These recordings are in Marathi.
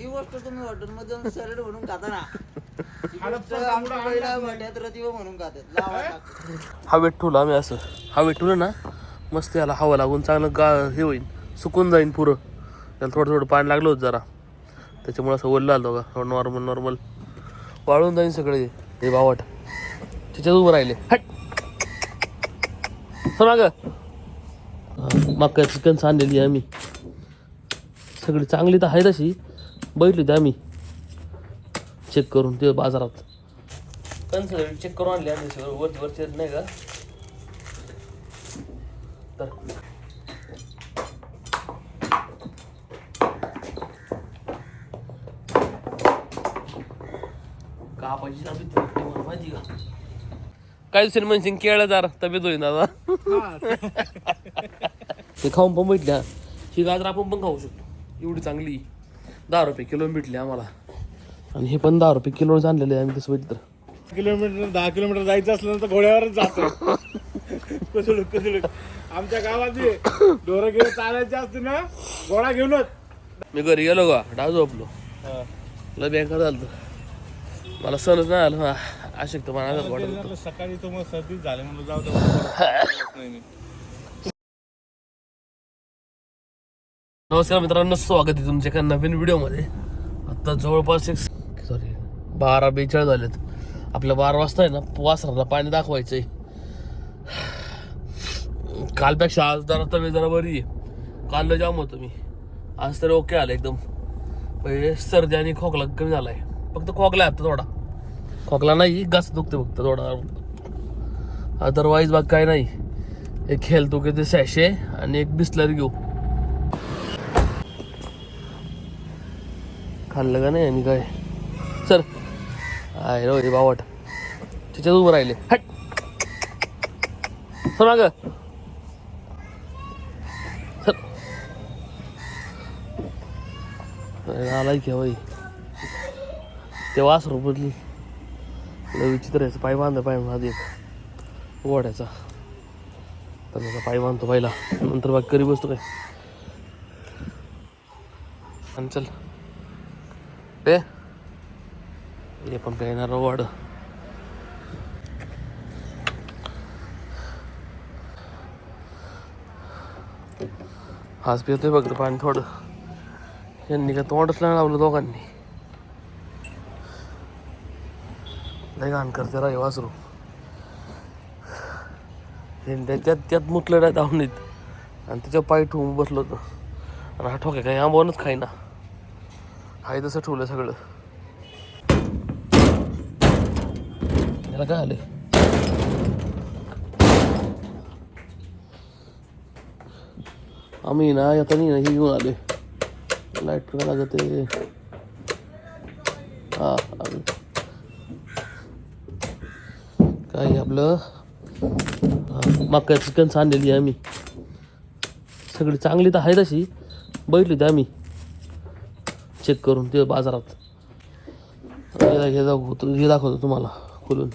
जी गोष्ट तुम्ही हॉटेलमध्ये जाऊन सॅलड म्हणून खाता ना गोष्ट आमच्या पहिल्या वाट्यात रतिवा म्हणून खातात. लावा टाकून. हा वेट ठेवला आम्ही असं. हा वेट ठेवलं ना मस्त याला हवा लागून चांगलं गा हे होईल सुकून जाईन पुरं. त्याला थोडं थोडं पाणी लागलं होतं जरा. त्याच्यामुळे असं ओललं आलं का नॉर्मल नॉर्मल वाळून जाईन सगळे हे. बावट. त्याच्यात उभं राहिले. हट! माग. मका चिकन आहे आम्ही. सगळी चांगली तर आहे तशी बघितली होती आम्ही. चेक करून ते बाजारात. पण सगळं चेक करून आणले आम्ही सगळं वरती वरती नाही का? तर. कापायची तब्येत होती मला माहिती का? काय दिसेल म्हणशील केळं जरा तब्येत होईल दादा. ते खाऊन पण भेटल्या. ही गाजर आपण पण खाऊ शकतो. एवढी चांगली. दहा रुपये किलो भेटली आम्हाला. आणि हे पण दहा रुपये किलो आणलेले आहे आम्ही तसं बघितलं तर. किलोमीटर दहा किलोमीटर जायचं असलं तर घोड्यावरच जातो. कसुडूक कसुडूक आमच्या गावात ढोरं घेऊन चालायचे असते ना घोडा घेऊनच मी घरी गेलो का डाव झोपलो. तुला बँका झालं मला सणच नाही आलं हा, अशक्त मला. सकाळी तो मग सर्दी झाली म्हणून जाऊ दे नाही मी. नमस्कार मित्रांनो स्वागत आहे तुमच्या एका नवीन व्हिडिओमध्ये. आता जवळपास एक सॉरी बारा बेचाळीस झालेत. आपल्या बारा वाजता आहे ना वासराला पाणी दाखवायचं आहे कालपेक्षा आज जरा तब्येत जरा बरी आहे. काल जाम होतो मी. आज तरी ओके आलं एकदम. म्हणजे सर्दी आणि खोकला कमी झाला आहे फक्त खोकला आहे आता थोडा. खोकला नाही घास दुखते फक्त थोडा. अदरवाईज बाग काय नाही. एक हेल्थ ते सॅशे आणि एक बिस्लर घेऊ. खाल्लं का नाही आणि काय? सर. आहे रो रे बावट. तिच्यात उभं राहिले. हट. सर माग. सर. आलाय की तेव्हा ते वासरू बदली विचित्र याचं पाय बांधा पाय आधी एक. ओढ्याचा तर त्याचा पाय बांधतो पहिला. नंतर बाकी करी बसतो काय? आणि चल. ते हे पण पेणार वाढ हाच पितोय बघ पाणी थोडं। यांनी का तोंडच नाही लावलं दोघांनी लय घाण करते राय वासरू। हिंड्या त्यात त्यात मुतलं नाही। धावणीत आणि त्याच्या पाय ठेवून बसलो होतं आणि हा ठोक्या काही आंबवूनच खाईना हाय तसं ठेवलं सगळं. याला काय आलं? आम्ही ना आता नाही ना हे घेऊन आले लाइट काय लागत आहे. हा काही काय आपलं? मका चिकन आणलेली आहे आम्ही. सगळी चांगली तर आहे तशी. बैठली होती आम्ही. चेक करून ते बाजारात. हे दाखवतो हे दाखवतो तुम्हाला खोलून.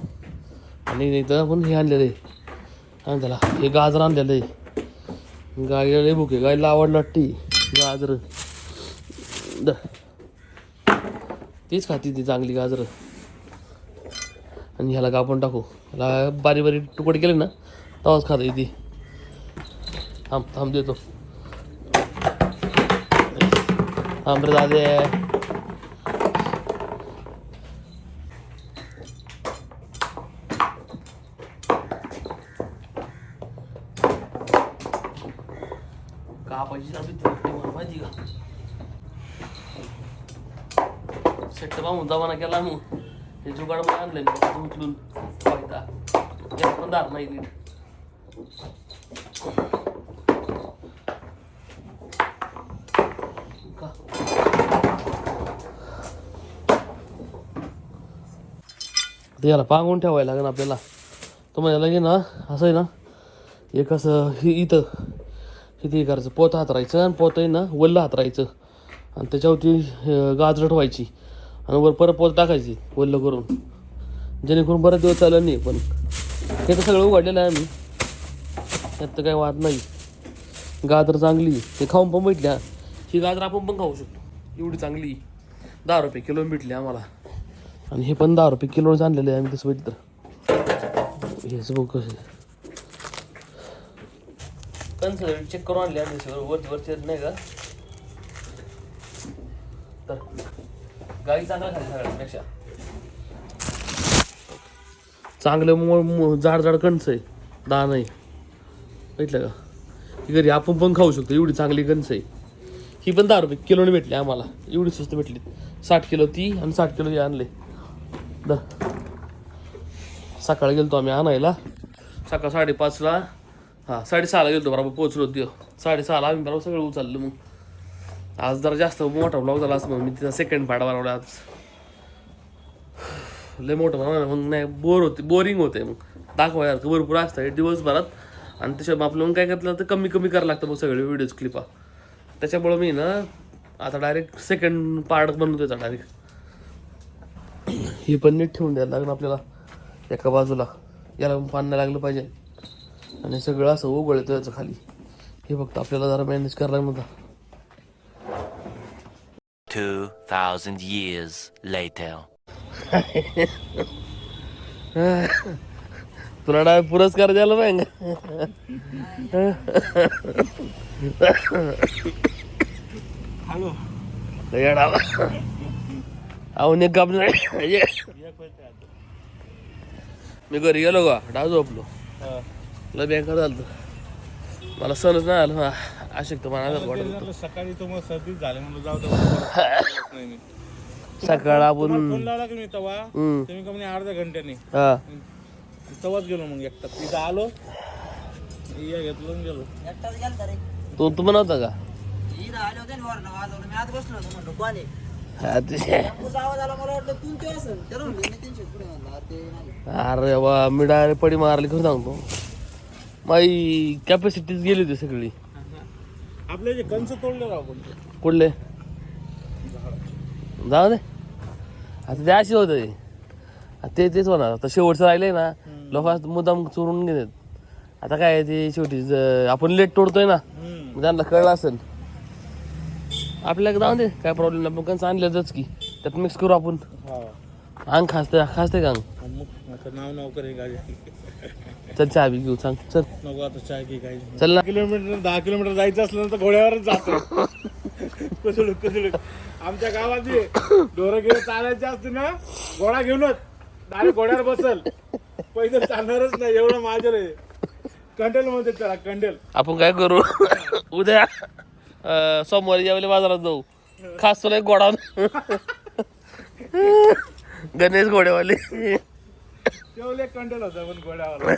आणि इथं आपण हे आणलेलं आहे. आणि त्याला हे गाजर आणलेलं आहे. गाईला लय भूक आहे. गाईला आवडलं टी गाजर. द. तीच खाती ती चांगली गाजर. आणि ह्याला कापून टाकू. ह्याला बारी बारीक तुकडे केले ना तवाच खाते ती. थांब थांब देतो. थांब रे दादे कापायची चालू मला माहिती का सेट पाहून जमाना केला मग हे जुगाड पण आणलंय उचलून फायदा पण धार नाही तर याला पांगून ठेवायला लागेल आपल्याला. तुम्हाला म्हणायला ना असं आहे ना एक असं हे इथं किती हे करायचं पोत हातरायचं आणि पोत आहे ना वल्लं हातरायचं आणि त्याच्यावरती अं, गाजरं ठेवायची आणि वर परत पोत टाकायची वल्लं करून. जेणेकरून बरेच दिवस चाललं नाही पण हे तर सगळं उघडलेलं आहे आम्ही. त्यात तर काही वाद नाही. गाजर चांगली ते खाऊन पण भेटल्या. ही गाजर आपण पण खाऊ शकतो. एवढी चांगली दहा रुपये किलो भेटली आम्हाला. आणि हे पण दहा रुपये किलोच आणलेले आहे आम्ही तसं बघितलं तर. हेच बघ कसं कणस चेक करून आणले आम्ही सगळं. वरती वरती येत नाही का? तर गाई चांगला खाली सगळ्यांपेक्षा. चांगलं मो मो- जाड जाड कणस आहे. दहा नाही. बघितलं का? ही घरी आपण पण खाऊ शकतो. एवढी चांगली कणस आहे. ही पण दहा रुपये किलोने भेटली आम्हाला. एवढी स्वस्त भेटली. साठ किलो ती आणि साठ किलो हे आणले. द. सकाळी गेलतो आम्ही आणायला. सकाळ साडेपाचला. हां साडेसहाला गेलतो बरोबर पोहोचलो होतो. साडेसहाला आम्ही बरोबर सगळं उचललं मग. आज जरा जास्त मोठा ब्लॉग झाला असं मग मी तिचा सेकंड पार्ट बनवला आज. लय मोठं बनवलं मग नाही बोर होते बोरिंग होते मग. दाखवायसारखं भरपूर असतं दिवसभरात. आणि त्याच्यात आपलं मग काय करतलं तर कमी कमी करावं लागतं मग सगळे व्हिडिओज क्लिपा त्याच्यामुळं मी ना आता डायरेक्ट सेकंड पार्ट बनवतो त्याचा डायरेक्ट हे पण नीट ठेवून द्यायला लागेल आपल्याला. एका बाजूला. याला पण पाणी नाही लागलं पाहिजे. आणि सगळं असं उघड येतं याचं खाली. हे फक्त आपल्याला जरा मॅनेज करायला लागलं होतं. 2,000 years later. तुला डाय पुरस्कार द्यायला पाहिजे हॅलो येडावा अहो ने काप मी घरी गेलो का डाव झोपलो. लय बेकार झालं मला सणच नाही आलं. हा, अशक्त मला. सकाळी तो मग सर्दीच झाले म्हणलं जाऊ दे. सकाळ आपण फोन लावला की मी हम्म, तुम्ही कमी अर्ध्या घंट्याने. हा. तेव्हाच गेलो मग एकटा. तिथं आलो या घेतलो गेलो. एकटाच गेलता रे. तू तू बनवता का? इथं आले होते मी आत बसलो होतो म्हणलं कोण हा, अरे वा मी डायरेक्ट पडी मारली खरं सांगतो. माझी कॅपॅसिटीच गेली होती सगळी. आपले जे कंच तोडले राव पण कुठले? जाऊ दे. आता ते असे होतं. ते. तेच होणार. आता शेवटचं राहिलंय ना लोक मुद्दाम चोरून घेतात. आता काय ते शेवटी आपण लेट तोडतोय ना. त्यांना कळलं असेल. आपल्याला जाऊ दे काय प्रॉब्लेम नाही. आपण कंच आणल्याच की त्यात मिक्स करू आपण. हा अंग खासते खासते का अंग? नाव नाव चल चहा बी घेऊ सांग चल. नको आता चाय की काही चल ना. किलोमीटर दहा किलोमीटर जायचं असलं तर घोड्यावरच जातो. कसुलुक कसुलुक आमच्या गावात ढोरं घेऊन चालायचे असते ना घोडा घेऊनच. डायरेक्ट घोड्यावर बसल. पैसे चालणारच नाही एवढं माझ्या रे कंडेल म्हणते त्याला कंडेल. आपण काय करू? उद्या. अं, सोमवारी यावेळी बाजारात जाऊ. खास तुला एक गोडा गणेश घोडेवाले. होता पण घोड्यावर.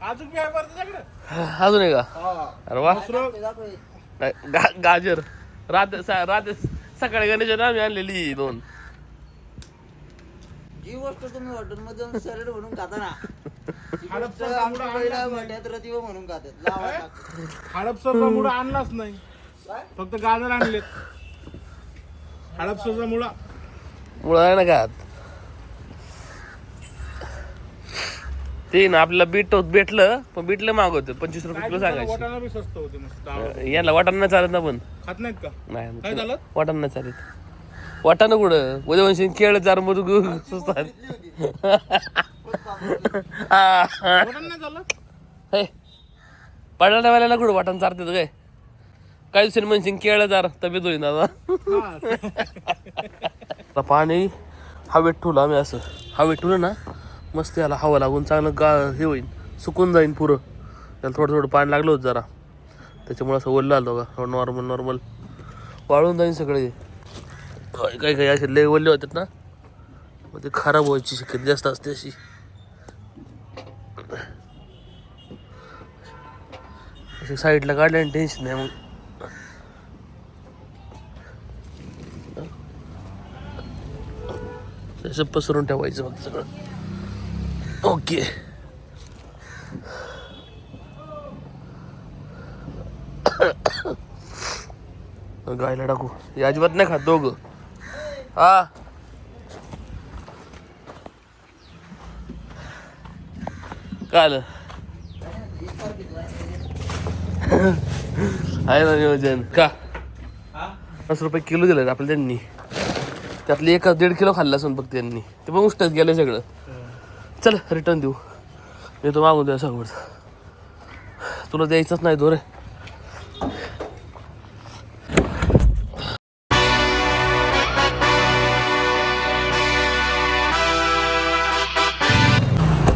अजून काय बरं तुझ्याकडे? अजून आहे का? हा. अरे वा. हे. नाही, गा- गाजर. रात सा- रात सकाळी गणेश आम्ही आणलेली दोन. जी गोष्ट तुम्ही हॉटेल मध्ये जाऊन सॅलड म्हणून खाता ना ती गोष्ट आमच्या वाट्यात रतिवा म्हणून खातात. लावा टाकून. हडपसरचा मुळा आणलाच नाही? फक्त गाजर आणलेत. हडपसरचा मुळा मुळं. आहे ना का ते ना आपल्याला बीट भेटलं पण बीटलं माग होतं. पंचवीस रुपये किलो सांगायचे. वाटाणा बी स्वस्त होते मस्त आवडते. यांना वाटाणा चालत ना पण. खात नाहीत का? नाही झालं? वाटाणा चालत. वाटाणा कुठं? उद्या म्हणशील केळ चार मधू सुचतात हा, हा. वाटाणा नाही झालं हे पडणाऱ्याला कुठं? वाटण चारते काय? काही दिवसांनी म्हणशील केळं चार तब्येत होईन दादा. आता पाणी हवेत ठेवलं आम्ही असं. हवेत ठेवलं ना मस्त याला हवा लागून चांगलं गा हे होईल सुकून जाईन पुरं. त्याला थोडं थोडं पाणी लागलं होतं जरा. त्याच्यामुळे असं ओललं आलं का थोडं नॉर्मल नॉर्मल वाळून जाईन सगळे. काही काही काही असे लय ओले होतात ना. मग ते खराब व्हायची शक्यता जास्त असते अशी. अशी साईडला काढल्याने टेन्शन नाही मग. तसं पसरून ठेवायचं फक्त सगळं. ओके. गायला टाकू. हे अजिबात नाही खात दोघं. हा. काय आलं? आहे ना नियोजन. का? पन्नास रुपये किलो दिले आपल्या त्यांनी. त्यातले एक दीड किलो खाल्लं असून फक्त त्यांनी. ते पण उष्टच गेलं सगळं. चल रिटर्न देऊ. मी तो मागून द्या सगळं. तुला द्यायचंच नाही तो रे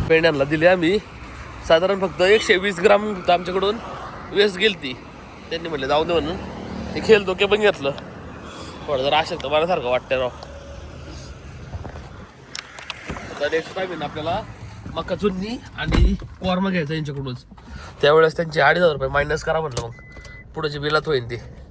पेंड्यांना दिली आम्ही. साधारण फक्त एकशे वीस ग्राम आमच्याकडून. वेस्ट गेली ती त्यांनी म्हटलं जाऊ दे म्हणून. ते खेळ धोके पण घेतलं. थोडं जर असेल तर बऱ्यासारखं वाटतंय राव. आता नेक्स्ट टाइम ना आपल्याला? मका चुन्नी आणि कोरमा घ्यायचा यांच्याकडूनच. त्यावेळेस त्यांचे अडीच हजार रुपये मायनस करा म्हटलं मग. पुढे जे बिलात होईल ते.